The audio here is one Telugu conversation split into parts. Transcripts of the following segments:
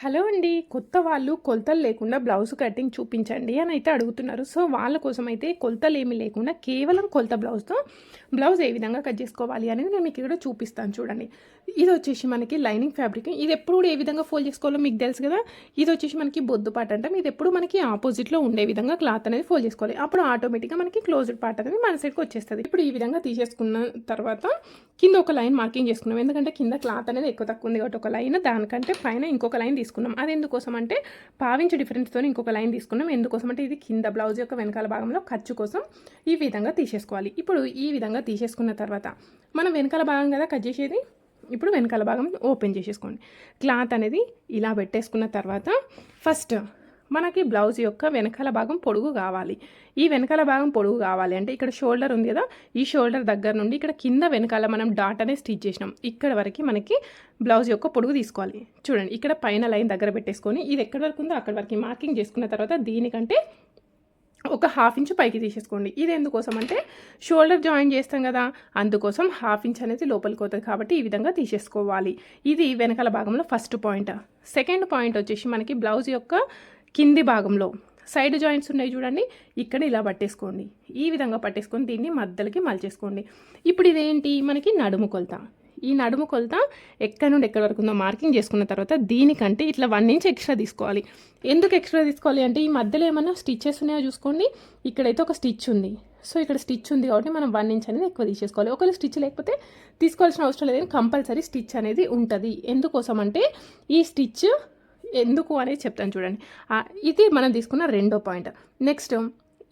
హలో అండి కొత్త వాళ్ళు కొలతలు లేకుండా బ్లౌజ్ కటింగ్ చూపించండి అని అయితే అడుగుతున్నారు. సో వాళ్ళ కోసం అయితే కొలతలు ఏమీ లేకుండా కేవలం కొలత బ్లౌజ్తో బ్లౌజ్ ఏ విధంగా కట్ చేసుకోవాలి అనేది నేను మీకు ఇక్కడ చూపిస్తాను చూడండి. ఇది వచ్చేసి మనకి లైనింగ్ ఫ్యాబ్రిక్ ఇది ఎప్పుడు కూడా ఏ విధంగా ఫోల్డ్ చేసుకోవాలో మీకు తెలుసు కదా. ఇది వచ్చేసి మనకి బొద్దు పార్ట్ అంటే. ఇది ఎప్పుడు మనకి ఆపోజిట్లో ఉండే విధంగా క్లాత్ అనేది ఫోల్డ్ చేసుకోవాలి. అప్పుడు ఆటోమేటిక్గా మనకి క్లోజ్డ్ పార్ట్ అనేది మన సైడ్కి వచ్చేస్తుంది. ఇప్పుడు ఈ విధంగా తీసేసుకున్న తర్వాత కింద ఒక లైన్ మార్కింగ్ చేసుకున్నాం. ఎందుకంటే కింద క్లాత్ అనేది ఎక్కువ తక్కువ ఉంది కాబట్టి ఒక లైన్ దానికంటే పైన ఇంకొక లైన్ తీసుకున్నాం. అది ఎందుకోసం అంటే పావించు డిఫరెన్స్తో ఇంకొక లైన్ తీసుకున్నాం. ఎందుకోసం అంటే ఇది కింద బ్లౌజ్ యొక్క వెనకాల భాగంలో ఖర్చు కోసం ఈ విధంగా తీసేసుకోవాలి. ఇప్పుడు ఈ విధంగా తీసేసుకున్న తర్వాత మనం వెనకాల భాగం కదా కట్ చేసేది? ఇప్పుడు వెనకాల భాగం ఓపెన్ చేసేసుకోండి. క్లాత్ అనేది ఇలా పెట్టేసుకున్న తర్వాత ఫస్ట్ మనకి బ్లౌజ్ యొక్క వెనకాల భాగం పొడుగు కావాలి. ఈ వెనకాల భాగం పొడుగు కావాలి. అంటే ఇక్కడ షోల్డర్ ఉంది కదా ఈ షోల్డర్ దగ్గర నుండి ఇక్కడ కింద వెనకాల మనం డాట్ అనేది స్టిచ్ చేసినాం. ఇక్కడ వరకు మనకి బ్లౌజ్ యొక్క పొడుగు తీసుకోవాలి. చూడండి ఇక్కడ పైన లైన్ దగ్గర పెట్టేసుకొని ఇది ఎక్కడి వరకు ఉందో అక్కడి వరకు మార్కింగ్ చేసుకున్న తర్వాత దీనికంటే ఒక హాఫ్ ఇంచ్ పైకి తీసేసుకోండి. ఇది ఎందుకోసం అంటే షోల్డర్ జాయిన్ చేస్తాం కదా అందుకోసం హాఫ్ ఇంచ్ అనేది లోపలికి అవుతుంది కాబట్టి ఈ విధంగా తీసేసుకోవాలి. ఇది వెనకాల భాగంలో ఫస్ట్ పాయింట్ సెకండ్ పాయింట్ వచ్చేసి మనకి బ్లౌజ్ యొక్క కింది భాగంలో. సైడ్ జాయింట్స్ ఉన్నాయి చూడండి ఇక్కడ ఇలా పట్టేసుకోండి. ఈ విధంగా పట్టేసుకొని దీన్ని మధ్యలోకి మలిచేసుకోండి. ఇప్పుడు ఇదేంటి? మనకి నడుము కొలత. ఈ నడుము కొలత ఎక్కడ నుండి ఎక్కడ వరకు ఉందో మార్కింగ్ చేసుకున్న తర్వాత దీనికంటే ఇట్లా వన్ ఇంచ్ ఎక్స్ట్రా తీసుకోవాలి. ఎందుకు ఎక్స్ట్రా తీసుకోవాలి అంటే ఈ మధ్యలో ఏమైనా స్టిచ్చెస్ ఉన్నాయో చూసుకోండి. ఇక్కడైతే ఒక స్టిచ్ ఉంది. సో ఇక్కడ స్టిచ్ ఉంది కాబట్టి మనం వన్ ఇంచ్ అనేది ఎక్కువ తీసేసుకోవాలి. ఒకవేళ స్టిచ్ లేకపోతే తీసుకోవాల్సిన అవసరం లేదు. కంపల్సరీ స్టిచ్ అనేది ఉంటుంది. ఎందుకోసం అంటే ఈ స్టిచ్ ఎందుకు అనేది చెప్తాను చూడండి. ఇది మనం తీసుకున్న రెండో పాయింట్. నెక్స్ట్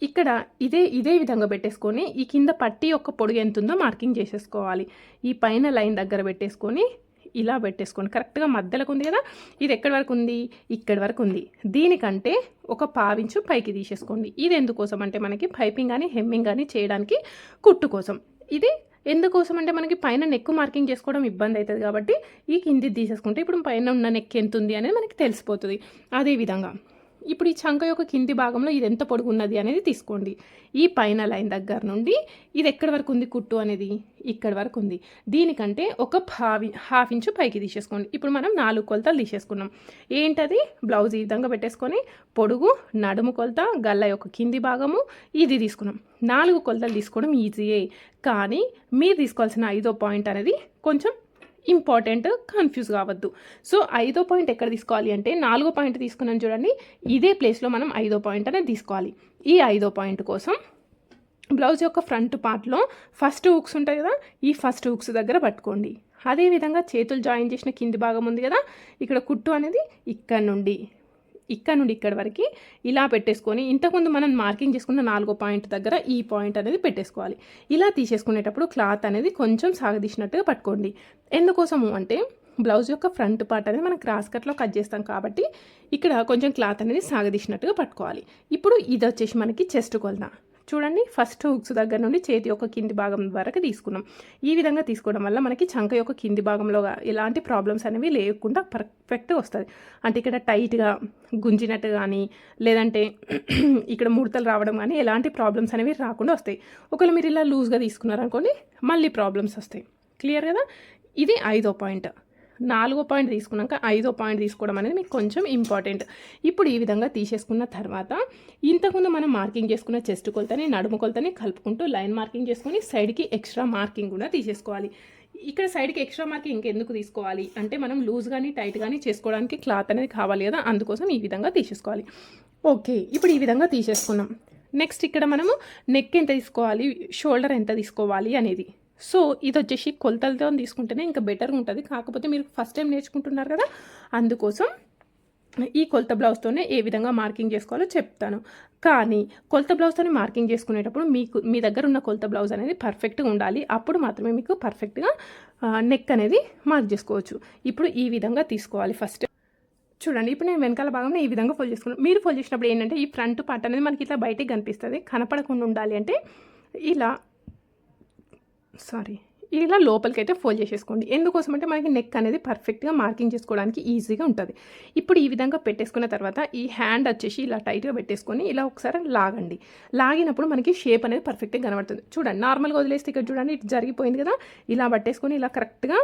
ఇక్కడ ఇదే ఇదే విధంగా పెట్టేసుకొని ఈ కింద పట్టి యొక్క పొడుగు ఎంత ఉందో మార్కింగ్ చేసేసుకోవాలి. ఈ పైన లైన్ దగ్గర పెట్టేసుకొని ఇలా పెట్టేసుకోండి. కరెక్ట్గా మధ్యలోకి ఉంది కదా? ఇది ఎక్కడి వరకు ఉంది? ఇక్కడి వరకు ఉంది. దీనికంటే ఒక పావించు పైకి తీసేసుకోండి. ఇది ఎందుకోసం అంటే మనకి పైపింగ్ కానీ హెమ్మింగ్ కానీ చేయడానికి కుట్టు కోసం. ఇది ఎందుకోసం అంటే మనకి పైన నెక్ మార్కింగ్ చేసుకోవడం ఇబ్బంది అవుతుంది కాబట్టి ఈ కింది తీసేసుకుంటే ఇప్పుడు పైన ఉన్న నెక్ ఎంత ఉంది అనేది మనకి తెలిసిపోతుంది. అదేవిధంగా ఇప్పుడు ఈ చంక యొక్క కింది భాగంలో ఇది ఎంత పొడుగున్నది అనేది తీసుకోండి. ఈ పైన లైన్ దగ్గర నుండి ఇది ఎక్కడి వరకు ఉంది కుట్టు అనేది? ఇక్కడ వరకు ఉంది. దీనికంటే ఒక హావి హాఫ్ ఇంచు పైకి తీసేసుకోండి. ఇప్పుడు మనం నాలుగు కొలతలు తీసేసుకున్నాం. ఏంటది? బ్లౌజ్ ఈ విధంగా పెట్టేసుకొని పొడుగు నడుము కొలత గల్ల యొక్క కింది భాగము ఇది తీసుకున్నాం. నాలుగు కొలతలు తీసుకోవడం ఈజీయే కానీ మీరు తీసుకోవాల్సిన ఐదో పాయింట్ అనేది కొంచెం ఇంపార్టెంట్ కన్ఫ్యూజ్ కావద్దు. సో ఐదో పాయింట్ ఎక్కడ తీసుకోవాలి అంటే నాలుగో పాయింట్ తీసుకున్నాను చూడండి. ఇదే ప్లేస్లో మనం ఐదో పాయింట్ అనేది తీసుకోవాలి. ఈ ఐదో పాయింట్ కోసం బ్లౌజ్ యొక్క ఫ్రంట్ పార్ట్లో ఫస్ట్ హుక్స్ ఉంటాయి కదా ఈ ఫస్ట్ హుక్స్ దగ్గర పట్టుకోండి. అదేవిధంగా చేతులు జాయిన్ చేసిన కింది భాగం ఉంది కదా ఇక్కడ కుట్టు అనేది ఇక్కడ నుండి ఇక్కడ నుండి ఇక్కడ వరకు ఇలా పెట్టేసుకొని ఇంతకుముందు మనం మార్కింగ్ చేసుకున్న నాలుగో పాయింట్ దగ్గర ఈ పాయింట్ అనేది పెట్టేసుకోవాలి. ఇలా తీసేసుకునేటప్పుడు క్లాత్ అనేది కొంచెం సాగదీసినట్టుగా పట్టుకోండి. ఎందుకోసము అంటే బ్లౌజ్ యొక్క ఫ్రంట్ పార్ట్ అనేది మనం క్రాస్ కట్లో కట్ చేస్తాం కాబట్టి ఇక్కడ కొంచెం క్లాత్ అనేది సాగదీసినట్టుగా పట్టుకోవాలి. ఇప్పుడు ఇది వచ్చేసి మనకి చెస్ట్ కొలత. చూడండి ఫస్ట్ హుక్స్ దగ్గర నుండి చేతి యొక్క కింది భాగం వరకు తీసుకున్నాం. ఈ విధంగా తీసుకోవడం వల్ల మనకి చంక యొక్క కింది భాగంలో ఎలాంటి ప్రాబ్లమ్స్ అనేవి లేకుండా పర్ఫెక్ట్గా వస్తుంది. అంటే ఇక్కడ టైట్గా గుంజినట్టు కానీ లేదంటే ఇక్కడ ముడతలు రావడం కానీ ఎలాంటి ప్రాబ్లమ్స్ అనేవి రాకుండా వస్తాయి. ఒకవేళ మీరు ఇలా లూజ్గా తీసుకున్నారనుకోండి మళ్ళీ ప్రాబ్లమ్స్ వస్తాయి. క్లియర్ కదా? ఇది ఐదో పాయింట్ నాలుగో పాయింట్ తీసుకున్నాక ఐదో పాయింట్ తీసుకోవడం అనేది మీకు కొంచెం ఇంపార్టెంట్. ఇప్పుడు ఈ విధంగా తీసేసుకున్న తర్వాత ఇంతకుముందు మనం మార్కింగ్ చేసుకున్న చెస్ట్ కొలతని నడుము కొలతని కలుపుకుంటూ లైన్ మార్కింగ్ చేసుకొని సైడ్కి ఎక్స్ట్రా మార్కింగ్ కూడా తీసేసుకోవాలి. ఇక్కడ సైడ్కి ఎక్స్ట్రా మార్కింగ్ ఇంకెందుకు తీసుకోవాలి? అంటే మనం లూజ్ కానీ టైట్ కానీ చేసుకోవడానికి క్లాత్ అనేది కావాలి కదా అందుకోసం ఈ విధంగా తీసేసుకోవాలి. ఓకే ఇప్పుడు ఈ విధంగా తీసేసుకున్నాం. నెక్స్ట్ ఇక్కడ మనము నెక్ ఎంత తీసుకోవాలి? షోల్డర్ ఎంత తీసుకోవాలి అనేది. సో ఇది వచ్చేసి కొలతలతో తీసుకుంటేనే ఇంకా బెటర్గా ఉంటుంది. కాకపోతే మీరు ఫస్ట్ టైం నేర్చుకుంటున్నారు కదా అందుకోసం ఈ కొలత బ్లౌజ్తోనే ఏ విధంగా మార్కింగ్ చేసుకోవాలో చెప్తాను. కానీ కొలత బ్లౌజ్తోనే మార్కింగ్ చేసుకునేటప్పుడు మీకు మీ దగ్గర ఉన్న కొలత బ్లౌజ్ అనేది పర్ఫెక్ట్గా ఉండాలి. అప్పుడు మాత్రమే మీకు పర్ఫెక్ట్గా నెక్ అనేది మార్క్ చేసుకోవచ్చు. ఇప్పుడు ఈ విధంగా తీసుకోవాలి ఫస్ట్ చూడండి ఇప్పుడు నేను వెనకాల భాగంలో ఈ విధంగా ఫోల్డ్ చేసుకున్నాను మీరు ఫోల్డ్ చేసినప్పుడు ఏంటంటే ఈ ఫ్రంట్ పార్ట్ అనేది మనకి ఇట్లా బయటికి కనిపిస్తుంది. కనపడకుండా ఉండాలి అంటే ఇలా సారీ. ఇలా లోపలికి అయితే ఫోల్డ్ చేసేసుకోండి. ఎందుకోసం అంటే మనకి నెక్ అనేది పర్ఫెక్ట్గా మార్కింగ్ చేసుకోవడానికి ఈజీగా ఉంటుంది. ఇప్పుడు ఈ విధంగా పెట్టేసుకున్న తర్వాత ఈ హ్యాండ్ వచ్చేసి ఇలా టైట్గా పెట్టేసుకొని ఇలా ఒకసారి లాగండి. లాగినప్పుడు మనకి షేప్ అనేది పర్ఫెక్ట్గా కనబడుతుంది. చూడండి నార్మల్గా వదిలేస్తే ఇక్కడ చూడండి ఇటు జరిగిపోయింది కదా. ఇలా పట్టేసుకొని ఇలా కరెక్ట్గా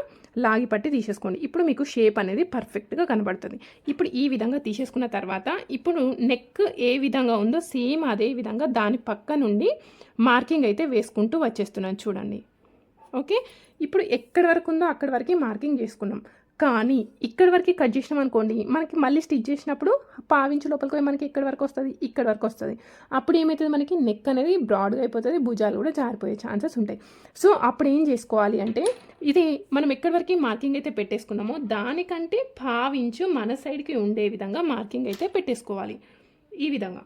లాగి పట్టి తీసేసుకోండి. ఇప్పుడు మీకు షేప్ అనేది పర్ఫెక్ట్గా కనబడుతుంది. ఇప్పుడు ఈ విధంగా తీసేసుకున్న తర్వాత ఇప్పుడు నెక్ ఏ విధంగా ఉందో సేమ్ అదే విధంగా దాని పక్క నుండి మార్కింగ్ అయితే వేసుకుంటూ వచ్చేస్తున్నాను చూడండి. ఓకే? ఇప్పుడు ఎక్కడి వరకు ఉందో అక్కడి వరకు మార్కింగ్ చేసుకున్నాం. కానీ ఇక్కడి వరకు కట్ చేసినాం అనుకోండి మనకి మళ్ళీ స్టిచ్ చేసినప్పుడు పావించు లోపలికి పోయి మనకి ఇక్కడి వరకు వస్తుంది ఇక్కడి వరకు వస్తుంది. అప్పుడు ఏమవుతుంది మనకి నెక్ అనేది బ్రాడ్గా అయిపోతుంది భుజాలు కూడా జారిపోయే ఛాన్సెస్ ఉంటాయి. సో అప్పుడు ఏం చేసుకోవాలి అంటే ఇది మనం ఎక్కడి వరకు మార్కింగ్ అయితే పెట్టేసుకున్నామో దానికంటే పావించు మన సైడ్కి ఉండే విధంగా మార్కింగ్ అయితే పెట్టేసుకోవాలి. ఈ విధంగా.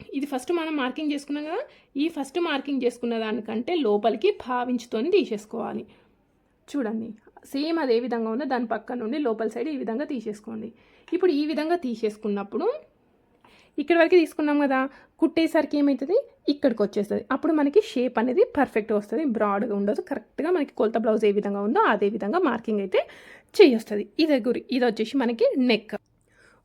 ఇది ఫస్ట్ మనం మార్కింగ్ చేసుకున్నాం కదా ఈ ఫస్ట్ మార్కింగ్ చేసుకున్న దానికంటే లోపలికి భావించుతోని తీసేసుకోవాలి. చూడండి సేమ్ అదే విధంగా ఉందో దాని పక్క నుండి లోపల సైడ్ ఈ విధంగా తీసేసుకోండి. ఇప్పుడు ఈ విధంగా తీసేసుకున్నప్పుడు ఇక్కడ వరకు తీసుకున్నాం కదా కుట్టేసరికి ఏమవుతుంది ఇక్కడికి వచ్చేస్తుంది. అప్పుడు మనకి షేప్ అనేది పర్ఫెక్ట్గా వస్తుంది బ్రాడ్గా ఉండదు కరెక్ట్గా మనకి కొలత బ్లౌజ్ ఏ విధంగా ఉందో అదే విధంగా మార్కింగ్ అయితే చేయొస్తుంది ఇది గురి ఇది వచ్చేసి మనకి నెక్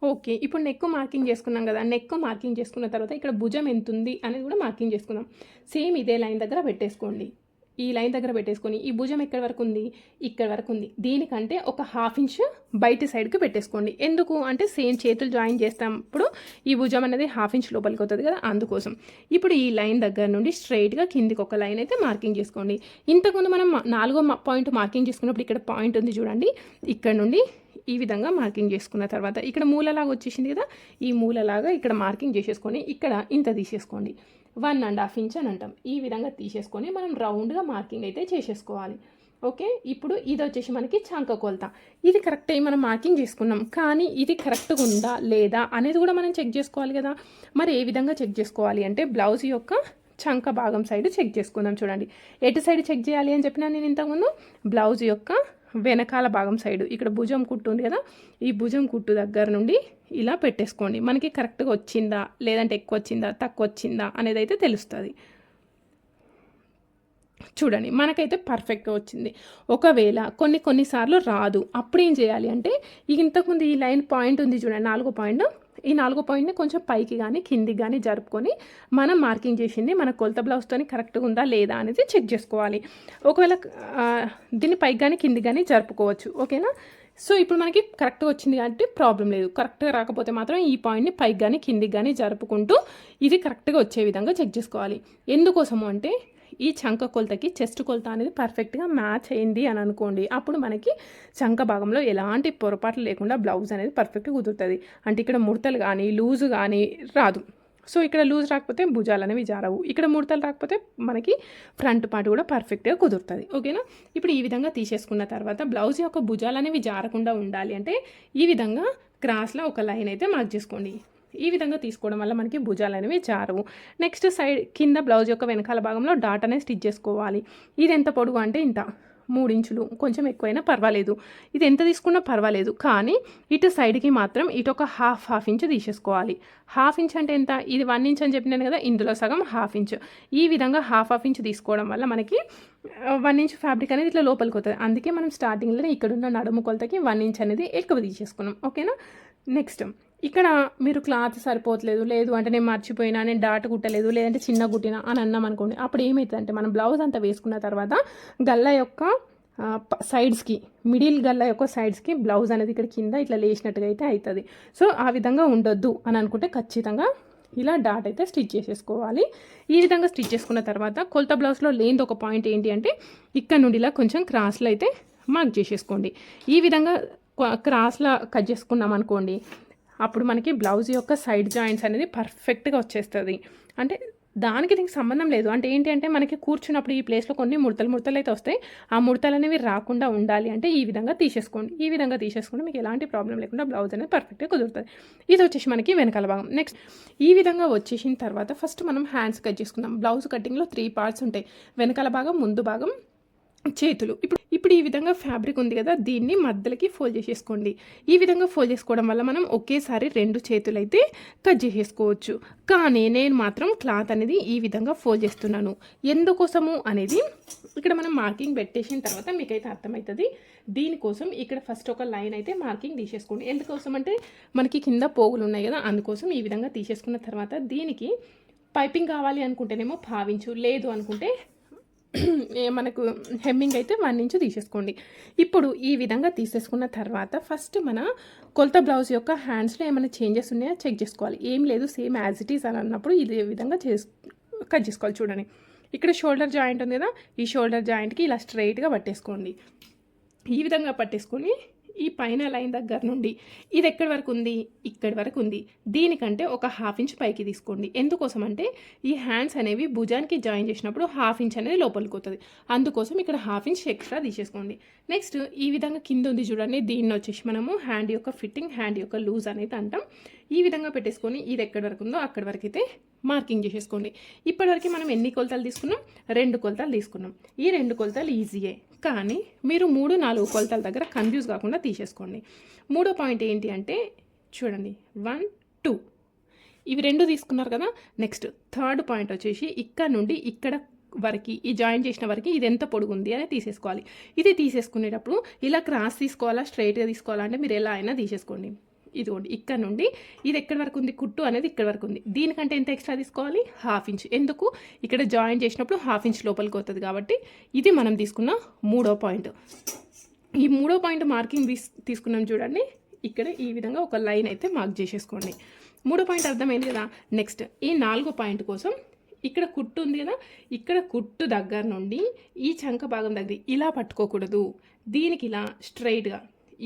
ఓకే ఇప్పుడు నెక్ మార్కింగ్ చేసుకున్నాం కదా నెక్ మార్కింగ్ చేసుకున్న తర్వాత ఇక్కడ భుజం ఎంత ఉంది అనేది కూడా మార్కింగ్ చేసుకుందాం సేమ్ ఇదే లైన్ దగ్గర పెట్టేసుకోండి. ఈ లైన్ దగ్గర పెట్టేసుకొని ఈ భుజం ఎక్కడి వరకు ఉంది? ఇక్కడ వరకు ఉంది. దీనికంటే ఒక హాఫ్ ఇంచ్ బయట సైడ్కి పెట్టేసుకోండి. ఎందుకు? అంటే సేమ్ చేతులు జాయిన్ చేసినప్పుడు ఈ భుజం అనేది హాఫ్ ఇంచ్ లోపలికి అవుతుంది కదా అందుకోసం. ఇప్పుడు ఈ లైన్ దగ్గర నుండి స్ట్రైట్గా కిందికి ఒక లైన్ అయితే మార్కింగ్ చేసుకోండి. ఇంతకుముందు మనం నాలుగో పాయింట్ మార్కింగ్ చేసుకున్నప్పుడు ఇక్కడ పాయింట్ ఉంది చూడండి. ఇక్కడ నుండి ఈ విధంగా మార్కింగ్ చేసుకున్న తర్వాత ఇక్కడ మూలలాగా వచ్చేసింది కదా ఈ మూలలాగా ఇక్కడ మార్కింగ్ చేసేసుకొని ఇక్కడ ఇంత తీసేసుకోండి. వన్ అండ్ హాఫ్ ఇంచ్ అని అంటాం. ఈ విధంగా తీసేసుకొని మనం రౌండ్గా మార్కింగ్ అయితే చేసేసుకోవాలి. ఓకే ఇప్పుడు ఇది వచ్చేసి మనకి చంక కొలత. ఇది కరెక్ట్ మనం మార్కింగ్ చేసుకున్నాం. కానీ ఇది కరెక్ట్గా ఉందా లేదా అనేది కూడా మనం చెక్ చేసుకోవాలి కదా. మరి ఏ విధంగా చెక్ చేసుకోవాలి అంటే బ్లౌజ్ యొక్క చంక భాగం సైడ్ చెక్ చేసుకుందాం చూడండి. ఎటు సైడ్ చెక్ చేయాలి అని చెప్పినా నేను ఇంతకుముందు? బ్లౌజ్ యొక్క వెనకాల భాగం సైడు ఇక్కడ భుజం కుట్టు ఉంది కదా ఈ భుజం కుట్టు దగ్గర నుండి ఇలా పెట్టేసుకోండి. మనకి కరెక్ట్గా వచ్చిందా లేదంటే ఎక్కువ వచ్చిందా తక్కువ వచ్చిందా అనేది అయితే తెలుస్తుంది. చూడండి మనకైతే పర్ఫెక్ట్గా వచ్చింది. ఒకవేళ కొన్ని కొన్నిసార్లు రాదు. అప్పుడు ఏం చేయాలి అంటే ఇంతకుముందు ఈ లైన్ పాయింట్ ఉంది చూడండి నాలుగో పాయింట్. ఈ నాలుగో పాయింట్ని కొంచెం పైకి కానీ కిందికి కానీ జరుపుకొని మనం మార్కింగ్ చేసింది మన కొలత బ్లౌజ్తోని కరెక్ట్గా ఉందా లేదా అనేది చెక్ చేసుకోవాలి. ఒకవేళ దీన్ని పైకి కానీ కిందికి కానీ జరుపుకోవచ్చు. ఓకేనా? సో ఇప్పుడు మనకి కరెక్ట్గా వచ్చింది కాబట్టి ప్రాబ్లం లేదు. కరెక్ట్గా రాకపోతే మాత్రం ఈ పాయింట్ని పైకి కానీ కిందికి కానీ జరుపుకుంటూ ఇది కరెక్ట్గా వచ్చే విధంగా చెక్ చేసుకోవాలి. ఎందుకోసము అంటే ఈ చంక కొలతకి చెస్ట్ కొలత అనేది పర్ఫెక్ట్గా మ్యాచ్ అయింది అని అనుకోండి. అప్పుడు మనకి చంక భాగంలో ఎలాంటి పొరపాట్లు లేకుండా బ్లౌజ్ అనేది పర్ఫెక్ట్గా కుదురుతుంది. అంటే ఇక్కడ ముడతలు కానీ లూజ్ కానీ రాదు. సో ఇక్కడ లూజ్ రాకపోతే భుజాలు అనేవి జారవు. ఇక్కడ ముడతలు రాకపోతే మనకి ఫ్రంట్ పార్ట్ కూడా పర్ఫెక్ట్గా కుదురుతుంది. ఓకేనా ఇప్పుడు ఈ విధంగా తీసేసుకున్న తర్వాత బ్లౌజ్ యొక్క భుజాలు అనేవి జారకుండా ఉండాలి అంటే ఈ విధంగా క్రాస్లో ఒక లైన్ అయితే మార్క్ చేసుకోండి. ఈ విధంగా తీసుకోవడం వల్ల మనకి భుజాలు అనేవి జారవు. నెక్స్ట్ సైడ్ కింద బ్లౌజ్ యొక్క వెనకాల భాగంలో డాట్ అనేది స్టిచ్ చేసుకోవాలి. ఇది ఎంత పొడుగు అంటే ఇంత. మూడు ఇంచులు. కొంచెం ఎక్కువైనా పర్వాలేదు. ఇది ఎంత తీసుకున్నా పర్వాలేదు. కానీ ఇటు సైడ్కి మాత్రం ఇటు ఒక హాఫ్ హాఫ్ ఇంచ్ తీసేసుకోవాలి. హాఫ్ ఇంచ్ అంటే ఎంత? ఇది వన్ ఇంచ్ అని చెప్పినాను కదా ఇందులో సగం హాఫ్ ఇంచ్ ఈ విధంగా హాఫ్ హాఫ్ ఇంచ్ తీసుకోవడం వల్ల మనకి వన్ ఇంచ్ ఫ్యాబ్రిక్ అనేది ఇట్లా లోపలికి వస్తుంది అందుకే మనం స్టార్టింగ్లోనే ఇక్కడున్న నడుము కొలతకి వన్ ఇంచ్ అనేది ఎక్కువ తీసేసుకున్నాం. ఓకేనా నెక్స్ట్ ఇక్కడ మీరు క్లాత్ సరిపోతలేదు లేదు అంటే నేను మర్చిపోయినా నేను డాట్ కుట్టలేదు లేదంటే చిన్న కుట్టినా అని అన్నాం అనుకోండి అప్పుడు ఏమవుతుందంటే మనం బ్లౌజ్ అంతా వేసుకున్న తర్వాత గల్ల యొక్క సైడ్స్కి మిడిల్ గల్ల యొక్క సైడ్స్కి బ్లౌజ్ అనేది ఇక్కడ కింద ఇట్లా లేచినట్టుగా అయితే అవుతుంది సో ఆ విధంగా ఉండొద్దు అని అనుకుంటే ఖచ్చితంగా ఇలా డాట్ అయితే స్టిచ్ చేసేసుకోవాలి. ఈ విధంగా స్టిచ్ చేసుకున్న తర్వాత కొలత బ్లౌజ్లో లేనిది ఒక పాయింట్ ఏంటి అంటే ఇక్కడ నుండి ఇలా కొంచెం క్రాస్లో అయితే మార్క్ చేసేసుకోండి. ఈ విధంగా క్రాస్లో కట్ చేసుకున్నాం అనుకోండి అప్పుడు మనకి బ్లౌజ్ యొక్క సైడ్ జాయింట్స్ అనేది పర్ఫెక్ట్గా వచ్చేస్తుంది. అంటే దానికి దీనికి సంబంధం లేదు. అంటే ఏంటి అంటే మనకి కూర్చున్నప్పుడు ఈ ప్లేస్లో కొన్ని ముడతలు ముడతలు అయితే వస్తాయి. ఆ ముడతలు అనేవి రాకుండా ఉండాలి అంటే ఈ విధంగా తీసేసుకోండి. ఈ విధంగా తీసేసుకుంటే మీకు ఎలాంటి ప్రాబ్లం లేకుండా బ్లౌజ్ అనేది పర్ఫెక్ట్గా కుదురుతుంది. ఇది వచ్చేసి మనకి వెనకాల భాగం. నెక్స్ట్ ఈ విధంగా వచ్చేసిన తర్వాత ఫస్ట్ మనం హ్యాండ్స్ కట్ చేసుకుందాం. బ్లౌజ్ కటింగ్లో త్రీ పార్ట్స్ ఉంటాయి. వెనకాల భాగం ముందు భాగం చేతులు. ఇప్పుడు ఇప్పుడు ఈ విధంగా ఫ్యాబ్రిక్ ఉంది కదా దీన్ని మధ్యలోకి ఫోల్డ్ చేసేసుకోండి. ఈ విధంగా ఫోల్డ్ చేసుకోవడం వల్ల మనం ఒకేసారి రెండు చేతులు అయితే కట్ చేసేసుకోవచ్చు. కానీ నేను మాత్రం క్లాత్ అనేది ఈ విధంగా ఫోల్డ్ చేస్తున్నాను. ఎందుకోసము అనేది ఇక్కడ మనం మార్కింగ్ పెట్టేసిన తర్వాత మీకైతే అర్థమవుతుంది. దీనికోసం ఇక్కడ ఫస్ట్ ఒక లైన్ అయితే మార్కింగ్ తీసేసుకోండి. ఎందుకోసం అంటే మనకి కింద పోగులు ఉన్నాయి కదా అందుకోసం ఈ విధంగా తీసేసుకున్న తర్వాత దీనికి పైపింగ్ కావాలి అనుకుంటేనేమో భావించు లేదు అనుకుంటే మనకు హెమ్మింగ్ అయితే వన్ ఇంచు తీసేసుకోండి. ఇప్పుడు ఈ విధంగా తీసేసుకున్న తర్వాత ఫస్ట్ మన కొలత బ్లౌజ్ యొక్క హ్యాండ్స్లో ఏమైనా చేంజెస్ ఉన్నాయా చెక్ చేసుకోవాలి. ఏం లేదు సేమ్ యాజ్ ఇట్ ఈస్ అని అన్నప్పుడు ఇదే విధంగా చేసు కట్ చేసుకోవాలి చూడండి. ఇక్కడ షోల్డర్ జాయింట్ ఉంది కదా ఈ షోల్డర్ జాయింట్కి ఇలా స్ట్రైట్గా పట్టేసుకోండి. ఈ విధంగా పట్టేసుకొని ఈ పైన లైన్ దగ్గర నుండి ఇది ఎక్కడి వరకు ఉంది? ఇక్కడి వరకు ఉంది. దీనికంటే ఒక హాఫ్ ఇంచ్ పైకి తీసుకోండి. ఎందుకోసం అంటే ఈ హ్యాండ్స్ అనేవి భుజానికి జాయిన్ చేసినప్పుడు హాఫ్ ఇంచ్ అనేది లోపలికి పోతుంది అందుకోసం ఇక్కడ హాఫ్ ఇంచ్ ఎక్స్ట్రా తీసేసుకోండి. నెక్స్ట్ ఈ విధంగా కింద ఉంది చూడండి. దీన్ని వచ్చేసి మనము హ్యాండ్ యొక్క ఫిట్టింగ్ హ్యాండ్ యొక్క లూజ్ అనేది అంటాం. ఈ విధంగా పెట్టేసుకొని ఇది ఎక్కడి వరకు ఉందో అక్కడి వరకు అయితే మార్కింగ్ చేసేసుకోండి. ఇప్పటివరకు మనం ఎన్ని కొలతలు తీసుకున్నాం? రెండు కొలతలు తీసుకున్నాం. ఈ రెండు కొలతలు ఈజీయే. కానీ మీరు మూడు నాలుగు కొలతల దగ్గర కన్ఫ్యూజ్ కాకుండా తీసేసుకోండి. మూడో పాయింట్ ఏంటి అంటే చూడండి. One two. ఇవి రెండు తీసుకున్నారు కదా. నెక్స్ట్ థర్డ్ పాయింట్ వచ్చేసి ఇక్కడ నుండి ఇక్కడ వరకు ఈ జాయిన్ చేసిన వరకు ఇది ఎంత పొడుగు ఉంది అని తీసేసుకోవాలి. ఇది తీసేసుకునేటప్పుడు ఇలా క్రాస్ తీసుకోవాలా స్ట్రైట్గా తీసుకోవాలా అంటే మీరు ఎలా అయినా తీసేసుకోండి. ఇదిగోండి ఇక్కడ నుండి ఇది ఎక్కడి వరకు ఉంది? కుట్టు అనేది ఇక్కడ వరకు ఉంది. దీనికంటే ఎంత ఎక్స్ట్రా తీసుకోవాలి? Half inch. ఎందుకు? ఇక్కడ జాయిన్ చేసినప్పుడు హాఫ్ ఇంచ్ లోపలికి వస్తుంది కాబట్టి ఇది మనం తీసుకున్న మూడో పాయింట్. ఈ మూడో పాయింట్ మార్కింగ్ తీసు తీసుకున్నాం చూడండి. ఇక్కడ ఈ విధంగా ఒక లైన్ అయితే మార్క్ చేసేసుకోండి. మూడో పాయింట్ అర్థమైంది కదా? నెక్స్ట్ ఈ నాలుగో పాయింట్ కోసం ఇక్కడ కుట్టు ఉంది కదా? ఇక్కడ కుట్టు దగ్గర నుండి ఈ చంక భాగం దగ్గర ఇలా పట్టుకోకూడదు. దీనికి ఇలా స్ట్రైట్గా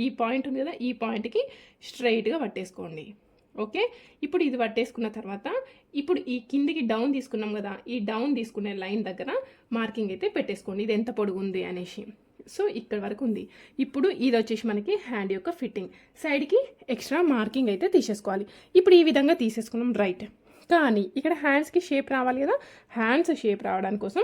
ఈ పాయింట్ ఉంది కదా ఈ పాయింట్కి స్ట్రైట్గా పట్టేసుకోండి. ఓకే? ఇప్పుడు ఇది పట్టేసుకున్న తర్వాత ఇప్పుడు ఈ కిందికి డౌన్ తీసుకున్నాం కదా ఈ డౌన్ తీసుకునే లైన్ దగ్గర మార్కింగ్ అయితే పెట్టేసుకోండి. ఇది ఎంత పొడుగు ఉంది అనేసి. సో ఇక్కడ వరకు ఉంది. ఇప్పుడు ఇది వచ్చేసి మనకి హ్యాండ్ యొక్క ఫిట్టింగ్ సైడ్కి ఎక్స్ట్రా మార్కింగ్ అయితే తీసేసుకోవాలి. ఇప్పుడు ఈ విధంగా తీసేసుకున్నాం రైట్ కానీ ఇక్కడ హ్యాండ్స్కి షేప్ రావాలి కదా హ్యాండ్స్ షేప్ రావడానికి కోసం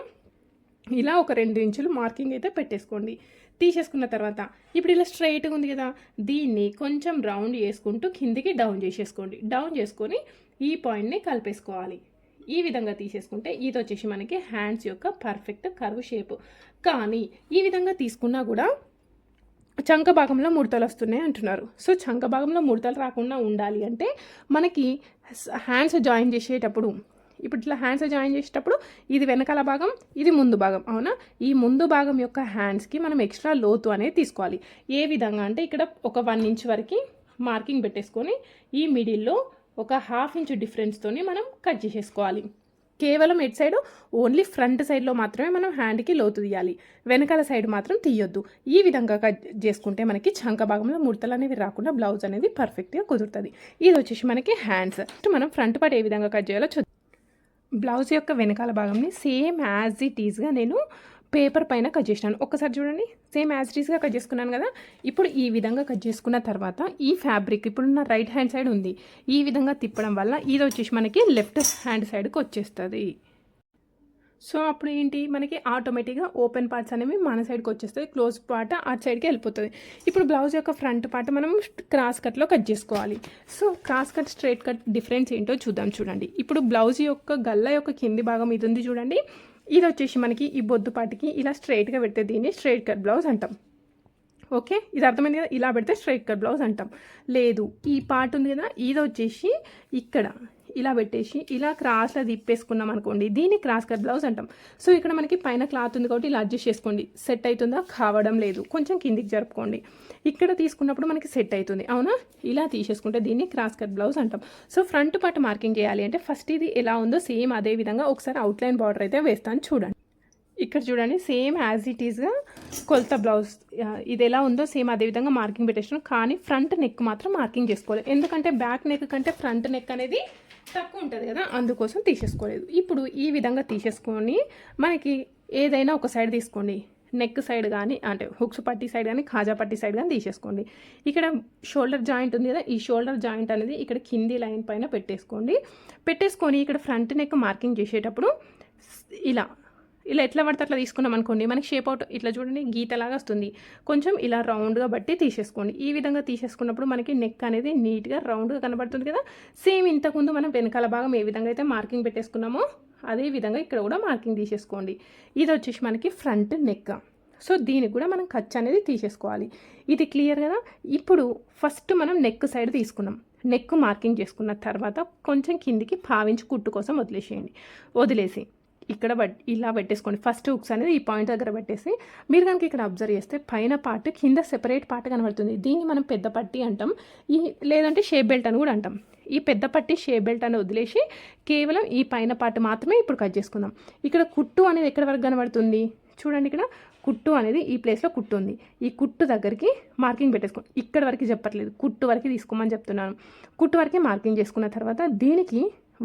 ఇలా ఒక రెండు ఇంచులు మార్కింగ్ అయితే పెట్టేసుకోండి. తీసేసుకున్న తర్వాత ఇప్పుడు ఇలా స్ట్రైట్గా ఉంది కదా దీన్ని కొంచెం రౌండ్ చేసుకుంటూ కిందికి డౌన్ చేసేసుకోండి. డౌన్ చేసుకొని ఈ పాయింట్ని కలిపేసుకోవాలి. ఈ విధంగా తీసేసుకుంటే ఇది వచ్చేసి మనకి హ్యాండ్స్ యొక్క పర్ఫెక్ట్ కర్వ్ షేప్. కానీ ఈ విధంగా తీసుకున్నా కూడా చంక భాగంలో ముడతలు వస్తున్నాయి అంటున్నారు. సో చంక భాగంలో ముడతలు రాకుండా ఉండాలి అంటే మనకి హ్యాండ్స్ జాయిన్ చేసేటప్పుడు ఇప్పుడు ఇట్లా హ్యాండ్స్ జాయిన్ చేసేటప్పుడు ఇది వెనకాల భాగం ఇది ముందు భాగం అవునా? ఈ ముందు భాగం యొక్క హ్యాండ్స్కి మనం ఎక్స్ట్రా లోతు అనేది తీసుకోవాలి. ఏ విధంగా అంటే ఇక్కడ ఒక వన్ ఇంచ్ వరకు మార్కింగ్ పెట్టేసుకొని ఈ మిడిల్లో ఒక హాఫ్ ఇంచ్ డిఫరెన్స్తోని మనం కట్ చేసేసుకోవాలి. కేవలం ఎట్ సైడ్ ఓన్లీ ఫ్రంట్ సైడ్లో మాత్రమే మనం హ్యాండ్కి లోతు తీయాలి. వెనకాల సైడ్ మాత్రం తీయొద్దు. ఈ విధంగా కట్ చేసుకుంటే మనకి చంక భాగంలో ముడతలు అనేవి రాకుండా బ్లౌజ్ అనేది పర్ఫెక్ట్గా కుదురుతుంది. ఇది వచ్చేసి మనకి హ్యాండ్స్ మనం ఫ్రంట్ పార్ట్ ఏ విధంగా కట్ చేయాలో చూద్దాం. బ్లౌజ్ యొక్క వెనకాల భాగంని సేమ్ యాజ్ ఇట్ ఈజ్గా నేను పేపర్ పైన కట్ చేసినాను. ఒక్కసారి చూడండి. సేమ్ యాజ్ ఇట్ కట్ చేసుకున్నాను కదా. ఇప్పుడు ఈ విధంగా కట్ చేసుకున్న తర్వాత ఈ ఫ్యాబ్రిక్ ఇప్పుడు నా రైట్ హ్యాండ్ సైడ్ ఉంది. ఈ విధంగా తిప్పడం వల్ల ఇది వచ్చేసి మనకి లెఫ్ట్ హ్యాండ్ సైడ్కి వచ్చేస్తుంది. సో అప్పుడు ఏంటి? మనకి ఆటోమేటిక్గా ఓపెన్ పార్ట్స్ అనేవి మన సైడ్కి వచ్చేస్తుంది క్లోజ్ పార్ట్ అటు సైడ్కి వెళ్ళిపోతుంది. ఇప్పుడు బ్లౌజ్ యొక్క ఫ్రంట్ పార్ట్ మనం క్రాస్ కట్లో కట్ చేసుకోవాలి. So cross cut straight cut difference ఏంటో చూద్దాం చూడండి. ఇప్పుడు బ్లౌజ్ యొక్క గల్ల యొక్క కింది భాగం ఇది ఉంది చూడండి. ఇది వచ్చేసి మనకి ఈ బొద్దు పాటికి ఇలా స్ట్రైట్గా పెడితే దీన్ని స్ట్రైట్ కట్ బ్లౌజ్ అంటాం. ఓకే? ఇది అర్థమైంది కదా? ఇలా పెడితే స్ట్రైట్ కట్ బ్లౌజ్ అంటాం. లేదు ఈ పార్ట్ ఉంది కదా? ఇది వచ్చేసి ఇక్కడ. ఇలా పెట్టేసి ఇలా క్రాస్లో తిప్పేసుకున్నాం అనుకోండి దీన్ని క్రాస్ కట్ బ్లౌజ్ అంటాం. సో ఇక్కడ మనకి పైన క్లాత్ ఉంది కాబట్టి ఇలా అడ్జస్ట్ చేసుకోండి. సెట్ అవుతుందా కావడం లేదు. కొంచెం కిందికి జరుపుకోండి. ఇక్కడ తీసుకున్నప్పుడు మనకి సెట్ అవుతుంది అవునా? ఇలా తీసేసుకుంటే దీన్ని క్రాస్ కట్ బ్లౌజ్ అంటాం. సో ఫ్రంట్ పార్ట్ మార్కింగ్ చేయాలి అంటే ఫస్ట్ ఇది ఎలా ఉందో సేమ్ అదే విధంగా ఒకసారి అవుట్లైన్ బార్డర్ అయితే వేస్తాను చూడండి. ఇక్కడ చూడండి సేమ్ యాజ్ ఇట్ ఈస్గా కొలత బ్లౌజ్ ఇది ఎలా ఉందో సేమ్ అదే విధంగా మార్కింగ్ పెట్టేసాను. కానీ ఫ్రంట్ నెక్ మాత్రం మార్కింగ్ చేసుకోవాలి ఎందుకంటే బ్యాక్ నెక్ కంటే ఫ్రంట్ నెక్ అనేది తక్కువ ఉంటుంది కదా అందుకోసం తీసేసుకోలేదు. ఇప్పుడు ఈ విధంగా తీసేసుకొని మనకి ఏదైనా ఒక సైడ్ తీసుకోండి. నెక్ సైడ్ కానీ అంటే హుక్స్ పట్టి సైడ్ కానీ ఖాజా పట్టి సైడ్ కానీ తీసేసుకోండి. ఇక్కడ షోల్డర్ జాయింట్ ఉంది కదా ఈ షోల్డర్ జాయింట్ అనేది ఇక్కడ కింది లైన్ పైన పెట్టేసుకోండి. పెట్టేసుకొని ఇక్కడ ఫ్రంట్ నెక్ మార్కింగ్ చేసేటప్పుడు ఇలా ఇలా ఎట్లా పడితే అట్లా తీసుకున్నాం అనుకోండి మనకి షేప్ అవుట్ ఇట్లా చూడండి గీతలాగా వస్తుంది. కొంచెం ఇలా రౌండ్గా బట్టి తీసేసుకోండి. ఈ విధంగా తీసేసుకున్నప్పుడు మనకి నెక్ అనేది నీట్గా రౌండ్గా కనబడుతుంది కదా. సేమ్ ఇంతకుముందు మనం వెనకాల భాగం ఏ విధంగా అయితే మార్కింగ్ పెట్టేసుకున్నామో అదే విధంగా ఇక్కడ కూడా మార్కింగ్ తీసేసుకోండి. ఇది వచ్చేసి మనకి ఫ్రంట్ నెక్ సో దీనికి కూడా మనం ఖర్చు అనేది తీసేసుకోవాలి. ఇది క్లియర్ కదా? ఇప్పుడు ఫస్ట్ మనం నెక్ సైడ్ తీసుకున్నాం. నెక్ మార్కింగ్ చేసుకున్న తర్వాత కొంచెం కిందికి భావించి కుట్టు కోసం వదిలేసేయండి. వదిలేసి ఇక్కడ బట్ ఇలా పెట్టేసుకోండి. ఫస్ట్ హుక్స్ అనేది ఈ పాయింట్ దగ్గర పెట్టేసి మీరు కనుక ఇక్కడ అబ్జర్వ్ చేస్తే పైన పార్ట్ కింద సెపరేట్ పార్ట్ కనబడుతుంది. దీన్ని మనం పెద్ద పట్టి అంటాం. ఈ లేదంటే షేప్ బెల్ట్ అని కూడా అంటాం. ఈ పెద్ద పట్టి షేప్ బెల్ట్ అని వదిలేసి కేవలం ఈ పైన పార్ట్ మాత్రమే ఇప్పుడు కట్ చేసుకుందాం. ఇక్కడ కుట్టు అనేది ఎక్కడ వరకు కనబడుతుంది? చూడండి ఇక్కడ. కుట్టు అనేది ఈ ప్లేస్లో కుట్టు ఉంది. ఈ కుట్టు దగ్గరికి మార్కింగ్ పెట్టేసుకోండి. ఇక్కడ వరకు చెప్పట్లేదు. కుట్టు వరకు తీసుకోమని చెప్తున్నాను. కుట్టు వరకే మార్కింగ్ చేసుకున్న తర్వాత దీనికి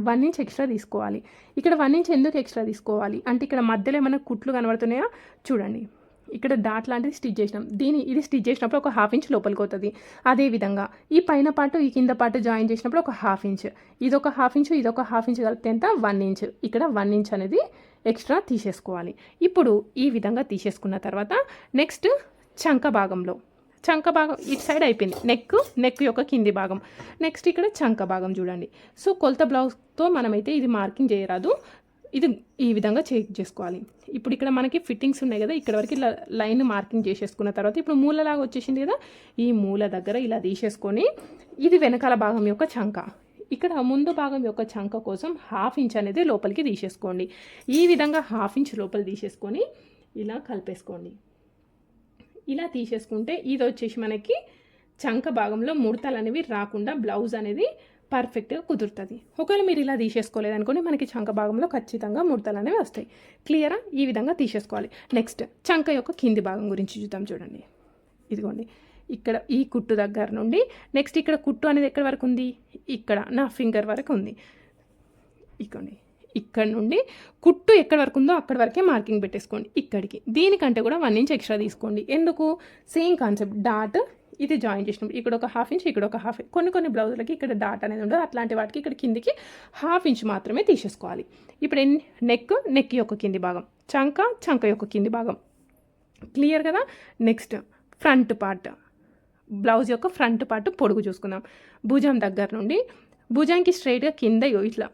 వన్ ఇంచ్ ఎక్స్ట్రా తీసుకోవాలి. ఇక్కడ వన్ ఇంచ్ ఎందుకు ఎక్స్ట్రా తీసుకోవాలి? అంటే ఇక్కడ మధ్యలో ఏమైనా కుట్లు కనబడుతున్నాయా? చూడండి. ఇక్కడ డాట్ లాంటిది స్టిచ్ చేసినాం. దీని ఇది స్టిచ్ చేసినప్పుడు ఒక హాఫ్ ఇంచ్ లోపలికి అవుతుంది అదేవిధంగా ఈ పైన పాటు ఈ కింద పాటు జాయిన్ చేసినప్పుడు ఒక హాఫ్ ఇంచ్. ఇది ఒక హాఫ్ ఇంచ్ ఇది ఒక హాఫ్ ఇంచ్ కలిపితే ఎంత? One inch. ఇక్కడ వన్ ఇంచ్ అనేది ఎక్స్ట్రా తీసేసుకోవాలి. ఇప్పుడు ఈ విధంగా తీసేసుకున్న తర్వాత నెక్స్ట్ చంక భాగంలో. చంక భాగం ఇటు సైడ్ అయిపోయింది. నెక్ నెక్ యొక్క కింది భాగం. నెక్స్ట్ ఇక్కడ చంక భాగం చూడండి. సో కొలత బ్లౌజ్తో మనమైతే ఇది మార్కింగ్ చేయరాదు. ఇది ఈ విధంగా చెక్ చేసుకోవాలి. ఇప్పుడు ఇక్కడ మనకి ఫిట్టింగ్స్ ఉన్నాయి కదా ఇక్కడ వరకు ఇలా లైన్ మార్కింగ్ చేసేసుకున్న తర్వాత ఇప్పుడు మూలలాగా వచ్చేసింది కదా ఈ మూల దగ్గర ఇలా తీసేసుకొని ఇది వెనకాల భాగం యొక్క చంక. ఇక్కడ ముందు భాగం యొక్క చంక కోసం హాఫ్ ఇంచ్ అనేది లోపలికి తీసేసుకోండి. ఈ విధంగా హాఫ్ ఇంచ్ లోపల తీసేసుకొని ఇలా కలిపేసుకోండి. ఇలా తీసేసుకుంటే ఇది వచ్చేసి మనకి చంక భాగంలో ముడతలు అనేవి రాకుండా బ్లౌజ్ అనేది పర్ఫెక్ట్గా కుదురుతుంది. ఒకవేళ మీరు ఇలా తీసేసుకోలేదనుకోండి మనకి చంక భాగంలో ఖచ్చితంగా ముడతలు అనేవి వస్తాయి. క్లియరా ఈ విధంగా తీసేసుకోవాలి. నెక్స్ట్ చంక యొక్క కింది భాగం గురించి చూద్దాం చూడండి. ఇదిగోండి. ఇక్కడ ఈ కుట్టు దగ్గర నుండి నెక్స్ట్ ఇక్కడ కుట్టు అనేది ఎక్కడి వరకు ఉంది? ఇక్కడ నా ఫింగర్ వరకు ఉంది. ఇదిగోండి. ఇక్కడ నుండి కుట్టు ఎక్కడి వరకు ఉందో అక్కడి వరకే మార్కింగ్ పెట్టేసుకోండి ఇక్కడికి. దీనికంటే కూడా వన్ ఇంచ్ ఎక్స్ట్రా తీసుకోండి. ఎందుకు? Same concept. డాట్ ఇది జాయిన్ చేసినప్పుడు ఇక్కడ ఒక హాఫ్ ఇంచ్ ఇక్కడ ఒక హాఫ్ కొన్ని కొన్ని బ్లౌజులకి ఇక్కడ డాట్ అనేది ఉండదు. అట్లాంటి వాటికి ఇక్కడ కిందికి హాఫ్ ఇంచ్ మాత్రమే తీసేసుకోవాలి. ఇప్పుడు నెక్ నెక్ యొక్క కింది భాగం. చంక చంక యొక్క కింది భాగం. క్లియర్ కదా? Next front part. బ్లౌజ్ యొక్క ఫ్రంట్ పార్ట్ పొడుగు చూసుకుందాం. భుజం దగ్గర నుండి భుజానికి స్ట్రైట్గా కింద ఇట్లా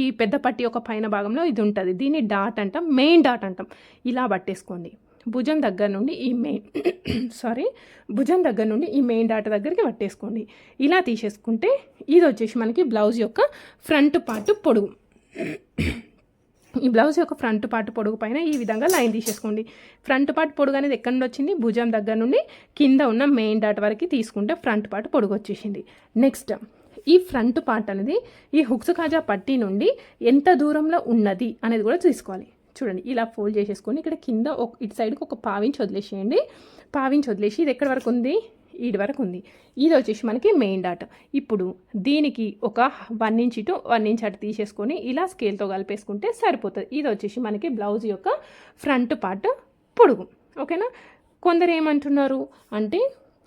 ఈ పెద్ద పట్టి యొక్క పైన భాగంలో ఇది ఉంటుంది. దీన్ని డాట్ అంటాం మెయిన్ డాట్ అంటాం. ఇలా పట్టేసుకోండి. భుజం దగ్గర నుండి ఈ మెయిన్ సారీ భుజం దగ్గర నుండి ఈ మెయిన్ డాట్ దగ్గరికి పట్టేసుకోండి. ఇలా తీసేసుకుంటే ఇది వచ్చేసి మనకి బ్లౌజ్ యొక్క ఫ్రంట్ పార్ట్ పొడుగు. ఈ బ్లౌజ్ యొక్క ఫ్రంట్ పార్ట్ పొడుగు పైన ఈ విధంగా లైన్ తీసేసుకోండి. ఫ్రంట్ పార్ట్ పొడుగు అనేది ఎక్కడి నుండి వచ్చింది? భుజం దగ్గర నుండి కింద ఉన్న మెయిన్ డాట్ వరకు తీసుకుంటే ఫ్రంట్ పార్ట్ పొడుగు వచ్చేసింది. నెక్స్ట్ ఈ ఫ్రంట్ పార్ట్ అనేది ఈ హుక్స్ కాజా పట్టీ నుండి ఎంత దూరంలో ఉన్నది అనేది కూడా తీసుకోవాలి. చూడండి ఇలా ఫోల్డ్ చేసేసుకొని ఇక్కడ కింద ఒక ఇటు సైడ్కి ఒక పావించి వదిలేసేయండి. పావించి వదిలేసి ఇది ఎక్కడి వరకు ఉంది? ఈడి వరకు ఉంది. ఇది వచ్చేసి మనకి మెయిన్ డాట్ ఇప్పుడు దీనికి ఒక వన్ ఇంచ్ ఇటు వన్ ఇంచ్ అటు తీసేసుకొని ఇలా స్కేల్తో కలిపేసుకుంటే సరిపోతుంది. ఇది వచ్చేసి మనకి బ్లౌజ్ యొక్క ఫ్రంట్ పార్ట్ పొడుగు. ఓకేనా కొందరు ఏమంటున్నారు అంటే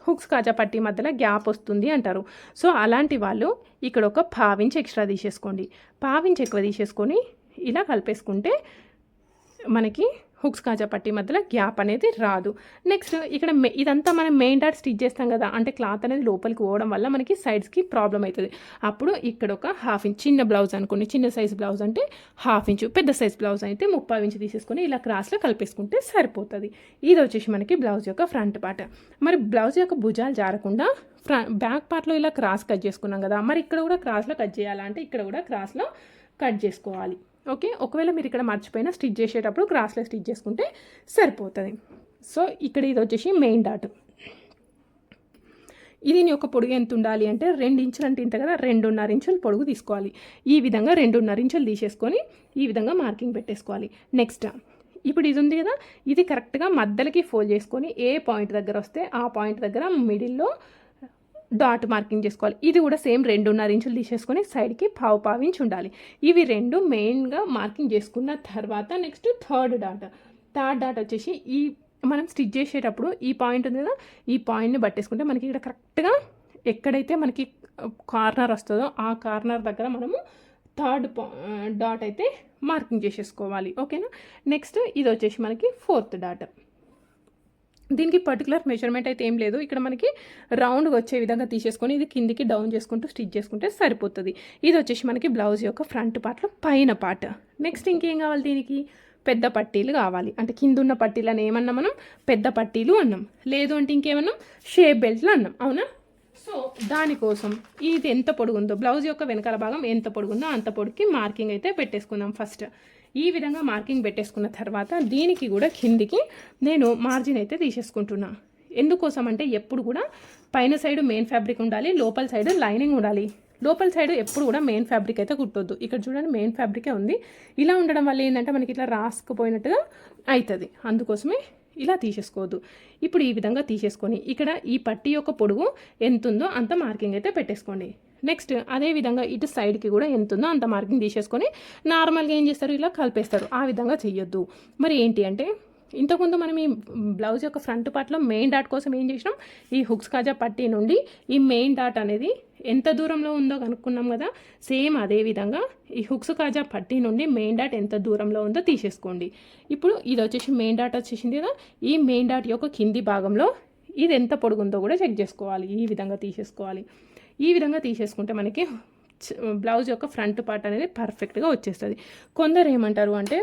హుక్స్ కాజా పట్టి మధ్యలో గ్యాప్ వస్తుంది అంటారు. సో అలాంటి వాళ్ళు ఇక్కడ ఒక పావించి ఎక్స్ట్రా తీసేసుకోండి. పావించి ఎక్కువ తీసేసుకొని ఇలా కలిపేసుకుంటే మనకి హుక్స్ కాజా పట్టి మధ్యలో గ్యాప్ అనేది రాదు. నెక్స్ట్ ఇక్కడ మె ఇదంతా మనం మెయిన్ డాట్ స్టిచ్ చేస్తాం కదా అంటే క్లాత్ అనేది లోపలికి పోవడం వల్ల మనకి సైడ్స్కి ప్రాబ్లం అవుతుంది. అప్పుడు ఇక్కడ ఒక హాఫ్ ఇంచ్ చిన్న బ్లౌజ్ అనుకోండి చిన్న సైజ్ బ్లౌజ్ అంటే హాఫ్ ఇంచు పెద్ద సైజ్ బ్లౌజ్ అయితే ముప్పై ఇంచు తీసేసుకొని ఇలా క్రాస్లో కలిపేసుకుంటే సరిపోతుంది. ఇది వచ్చేసి మనకి బ్లౌజ్ యొక్క ఫ్రంట్ పార్ట్ మరి బ్లౌజ్ యొక్క భుజాలు జారకుండా ఫ్ర బ్యాక్ పార్ట్లో ఇలా క్రాస్ కట్ చేసుకున్నాం కదా మరి ఇక్కడ కూడా క్రాస్లో కట్ చేయాలంటే ఇక్కడ కూడా క్రాస్లో కట్ చేసుకోవాలి. ఓకే ఒకవేళ మీరు ఇక్కడ మర్చిపోయినా స్టిచ్ చేసేటప్పుడు క్రాస్లో స్టిచ్ చేసుకుంటే సరిపోతుంది. సో ఇక్కడ ఇది వచ్చేసి మెయిన్ డాట్. ఇది నీ యొక్క పొడుగు ఎంత ఉండాలి అంటే రెండు ఇంచులు అంటే ఇంత కదా రెండున్నర ఇంచులు పొడుగు తీసుకోవాలి. ఈ విధంగా రెండున్నర ఇంచులు తీసేసుకొని ఈ విధంగా మార్కింగ్ పెట్టేసుకోవాలి. నెక్స్ట్ ఇప్పుడు ఇది ఉంది కదా ఇది కరెక్ట్గా మధ్యలోకి ఫోల్డ్ చేసుకొని ఏ పాయింట్ దగ్గర వస్తే ఆ పాయింట్ దగ్గర మిడిల్లో డాట్ మార్కింగ్ చేసుకోవాలి. ఇది కూడా సేమ్ రెండున్నర ఇంచులు తీసేసుకొని సైడ్కి పావు పావు ఇంచు ఉండాలి. ఇవి రెండు మెయిన్గా మార్కింగ్ చేసుకున్న తర్వాత next third dot. Third dot వచ్చేసి ఈ మనం స్టిచ్ చేసేటప్పుడు ఈ పాయింట్ ఉంది కదా ఈ పాయింట్ని పట్టేసుకుంటే మనకి ఇక్కడ కరెక్ట్గా ఎక్కడైతే మనకి కార్నర్ వస్తుందో ఆ కార్నర్ దగ్గర మనము థర్డ్ డాట్ అయితే మార్కింగ్ చేసేసుకోవాలి. ఓకేనా? నెక్స్ట్ ఇది వచ్చేసి మనకి ఫోర్త్ డాట్. దీనికి పర్టికులర్ మెజర్మెంట్ అయితే ఏం లేదు. ఇక్కడ మనకి రౌండ్గా వచ్చే విధంగా తీసేసుకొని ఇది కిందికి డౌన్ చేసుకుంటూ స్టిచ్ చేసుకుంటే సరిపోతుంది. ఇది వచ్చేసి మనకి బ్లౌజ్ యొక్క ఫ్రంట్ పార్ట్లో పైన పార్ట్ నెక్స్ట్ ఇంకేం కావాలి దీనికి? పెద్ద పట్టీలు కావాలి. అంటే కింద ఉన్న పట్టీలు అని ఏమన్నా మనం? పెద్ద పట్టీలు అన్నాం. లేదు అంటే ఇంకేమన్నాం? షేప్ బెల్ట్లు అన్నాం. అవునా? సో దానికోసం ఇది ఎంత పొడుగుందో బ్లౌజ్ యొక్క వెనకాల భాగం ఎంత పొడుగుందో అంత పొడికి మార్కింగ్ అయితే పెట్టేసుకుందాం ఫస్ట్ ఈ విధంగా మార్కింగ్ పెట్టేసుకున్న తర్వాత దీనికి కూడా కిందికి నేను మార్జిన్ అయితే తీసేసుకుంటున్నా. ఎందుకోసం అంటే ఎప్పుడు కూడా పైన సైడ్ మెయిన్ ఫ్యాబ్రిక్ ఉండాలి లోపల సైడ్ లైనింగ్ ఉండాలి. లోపల సైడ్ ఎప్పుడు కూడా మెయిన్ ఫ్యాబ్రిక్ అయితే కుట్టొద్దు. ఇక్కడ చూడండి మెయిన్ ఫ్యాబ్రికే ఉంది. ఇలా ఉండడం వల్ల ఏంటంటే మనకి ఇట్లా రాసుకుపోయినట్టుగా అవుతుంది అందుకోసమే ఇలా తీసేసుకోవద్దు. ఇప్పుడు ఈ విధంగా తీసేసుకొని ఇక్కడ ఈ పట్టి యొక్క పొడుగు ఎంత ఉందో అంత మార్కింగ్ అయితే పెట్టేసుకోండి. నెక్స్ట్ అదే విధంగా ఇటు సైడ్కి కూడా ఎంత ఉందో అంత మార్కింగ్ తీసేసుకొని నార్మల్గా ఏం చేస్తారు? ఇలా కలిపేస్తారు. ఆ విధంగా చెయ్యొద్దు. మరి ఏంటి అంటే ఇంతకుముందు మనం ఈ బ్లౌజ్ యొక్క ఫ్రంట్ పార్ట్లో మెయిన్ డాట్ కోసం ఏం చేసినాం? ఈ హుక్స్ కాజా పట్టీ నుండి ఈ మెయిన్ డాట్ అనేది ఎంత దూరంలో ఉందో కనుక్కున్నాం కదా? సేమ్ అదే విధంగా ఈ హుక్స్ కాజా పట్టీ నుండి మెయిన్ డాట్ ఎంత దూరంలో ఉందో తీసేసుకోండి. ఇప్పుడు ఇది వచ్చేసి మెయిన్ డాట్ వచ్చేసింది కదా? ఈ మెయిన్ డాట్ యొక్క కింది భాగంలో ఇది ఎంత పొడుగుందో కూడా చెక్ చేసుకోవాలి. ఈ విధంగా తీసేసుకోవాలి. ఈ విధంగా తీసేసుకుంటే మనకి బ్లౌజ్ యొక్క ఫ్రంట్ పార్ట్ అనేది పర్ఫెక్ట్గా వచ్చేస్తుంది. కొందరు ఏమంటారు అంటే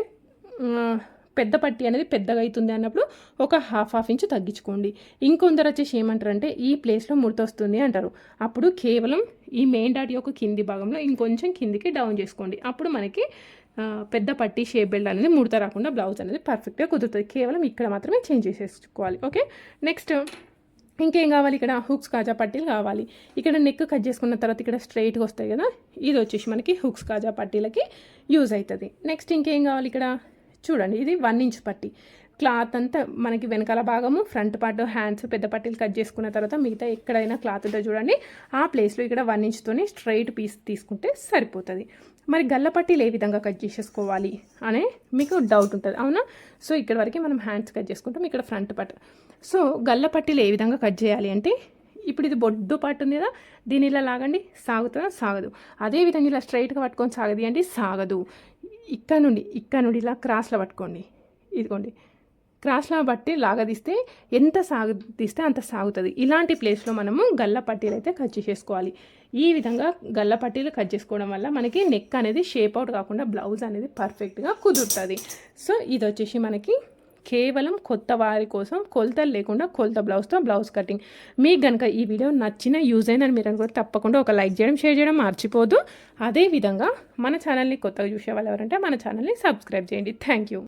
పెద్ద పట్టి అనేది పెద్దగా అవుతుంది అన్నప్పుడు ఒక హాఫ్ హాఫ్ ఇంచ్ తగ్గించుకోండి. ఇంకొందరు వచ్చేసి ఏమంటారంటే ఈ ప్లేస్లో ముడత వస్తుంది అంటారు. అప్పుడు కేవలం ఈ మెయిన్ డాట్ యొక్క కింది భాగంలో ఇంకొంచెం కిందికి డౌన్ చేసుకోండి. అప్పుడు మనకి పెద్ద పట్టి షేప్ బెల్ట్ అనేది ముడత రాకుండా బ్లౌజ్ అనేది పర్ఫెక్ట్గా కుదురుతుంది. కేవలం ఇక్కడ మాత్రమే చేంజ్ చేసేసుకోవాలి. ఓకే? నెక్స్ట్ ఇంకేం కావాలి? ఇక్కడ హుక్స్ కాజా పట్టీలు కావాలి. ఇక్కడ నెక్ కట్ చేసుకున్న తర్వాత ఇక్కడ స్ట్రైట్గా వస్తాయి కదా ఇది వచ్చేసి మనకి హుక్స్ కాజా పట్టీలకి యూజ్ అవుతుంది. నెక్స్ట్ ఇంకేం కావాలి ఇక్కడ? చూడండి ఇది వన్ ఇంచ్ పట్టీ. క్లాత్ అంతా మనకి వెనకాల భాగము ఫ్రంట్ పార్ట్ హ్యాండ్స్ పెద్ద పట్టీలు కట్ చేసుకున్న తర్వాత మిగతా ఎక్కడైనా క్లాత్ ఉంటే చూడండి ఆ ప్లేస్లో ఇక్కడ వన్ ఇంచ్తోని స్ట్రైట్ పీస్ తీసుకుంటే సరిపోతుంది. మరి గల్ల పట్టీలు ఏ విధంగా కట్ చేసేసుకోవాలి అనే మీకు డౌట్ ఉంటుంది అవునా? సో ఇక్కడ వరకు మనం హ్యాండ్స్ కట్ చేసుకుంటాం ఇక్కడ ఫ్రంట్ పార్ట్ సో గల్ల పట్టీలు ఏ విధంగా కట్ చేయాలి అంటే ఇప్పుడు ఇది బొడ్డు పార్ట్ ఉంది కదా దీని ఇలా లాగండి సాగుతుందా? సాగదు. అదే విధంగా ఇలా స్ట్రైట్గా పట్టుకొని సాగది అంటే సాగదు. ఇక్కడ నుండి ఇక్కడ నుండి ఇలా క్రాస్లో పట్టుకోండి. ఇదిగోండి. క్రాస్లో బట్టి లాగదీస్తే ఎంత సాగదీస్తే అంత సాగుతుంది. ఇలాంటి ప్లేస్లో మనము గల్ల పట్టీలు అయితే కట్ చేసేసుకోవాలి. ఈ విధంగా గల్ల పట్టీలు కట్ చేసుకోవడం వల్ల మనకి నెక్ అనేది షేప్ అవుట్ కాకుండా బ్లౌజ్ అనేది పర్ఫెక్ట్గా కుదురుతుంది. సో ఇది వచ్చేసి మనకి కేవలం కొత్త వారి కోసం కొలతలు లేకుండా కొలత బ్లౌజ్తో బ్లౌజ్ కటింగ్ మీకు కనుక ఈ వీడియో నచ్చిన యూజ్ అయిందని మీరు అనుకుంటే తప్పకుండా ఒక లైక్ చేయడం షేర్ చేయడం మర్చిపోదు. అదేవిధంగా మన ఛానల్ని కొత్తగా చూసే వాళ్ళు ఎవరంటే మన ఛానల్ని సబ్స్క్రైబ్ చేయండి. Thank you